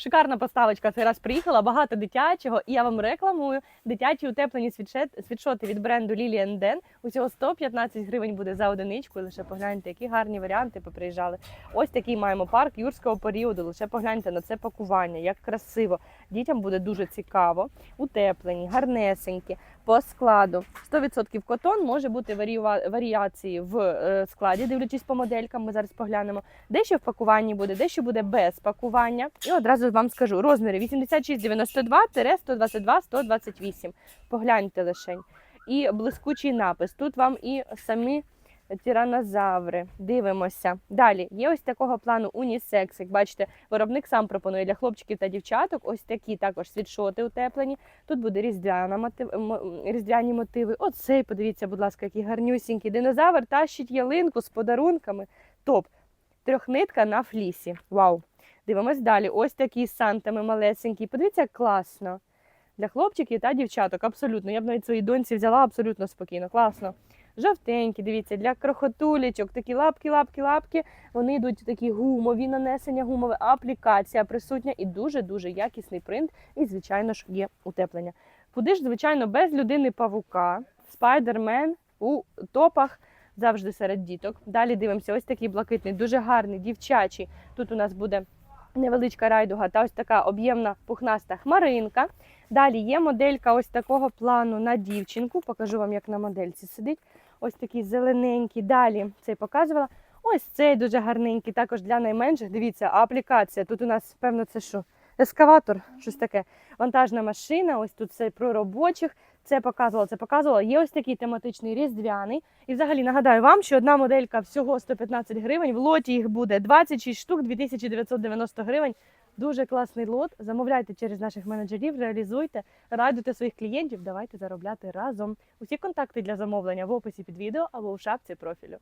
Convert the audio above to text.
Шикарна поставочка цей раз приїхала, багато дитячого, і я вам рекламую дитячі утеплені світшоти від бренду Lily Den. Усього 115 гривень буде за одиничку. Лише погляньте, які гарні варіанти поприїжджали. Ось такий маємо парк юрського періоду. Лише погляньте на це пакування, як красиво. Дітям буде дуже цікаво. Утеплені, гарнесенькі, по складу. 100% котон може бути варіації в е, складі, дивлячись по моделькам. Ми зараз поглянемо. Дещо в пакуванні буде, дещо буде без пакування. І одразу вам скажу розміри 86-92-122-128. Погляньте лишень. І блискучий напис. Тут вам і самі тиранозаври. Дивимося. Далі є ось такого плану унісекс. Як бачите, виробник сам пропонує для хлопчиків та дівчаток. Ось такі також світшоти утеплені. Тут буде різдвяна мотив, різдвяні мотиви. Оцей, подивіться, будь ласка, який гарнюсінький. Динозавр тащить ялинку з подарунками. Топ. Трьохнитка на флісі. Вау! Дивимось далі. Ось такі з сантами малесенькі. Подивіться, класно. Для хлопчиків та дівчаток. Абсолютно. Я б навіть своїй доньці взяла абсолютно спокійно. Класно. Жовтенькі, дивіться, для крохотулечок, такі лапки, лапки, лапки. Вони йдуть такі гумові нанесення, гумова аплікація присутня і дуже-дуже якісний принт. І, звичайно ж, є утеплення. Куди ж, звичайно, без людини павука, спайдермен у топах завжди серед діток. Далі дивимося, ось такий блакитний, дуже гарний, дівчачий. Тут у нас буде невеличка райдуга та ось така об'ємна пухнаста хмаринка. Далі є моделька ось такого плану на дівчинку. Покажу вам, як на модельці сидить. Ось такий зелененький. Далі цей показувала. Ось цей дуже гарненький, також для найменших. Дивіться, аплікація. Тут у нас, певно, це що? Ескаватор, щось таке. Вантажна машина. Ось тут все про робочих. Це показувала, це показувала. Є ось такий тематичний різдвяний. І взагалі нагадаю вам, що одна моделька всього 115 гривень. В лоті їх буде 26 штук, 2990 гривень. Дуже класний лот. Замовляйте через наших менеджерів, реалізуйте, радуйте своїх клієнтів. Давайте заробляти разом. Усі контакти для замовлення в описі під відео або у шапці профілю.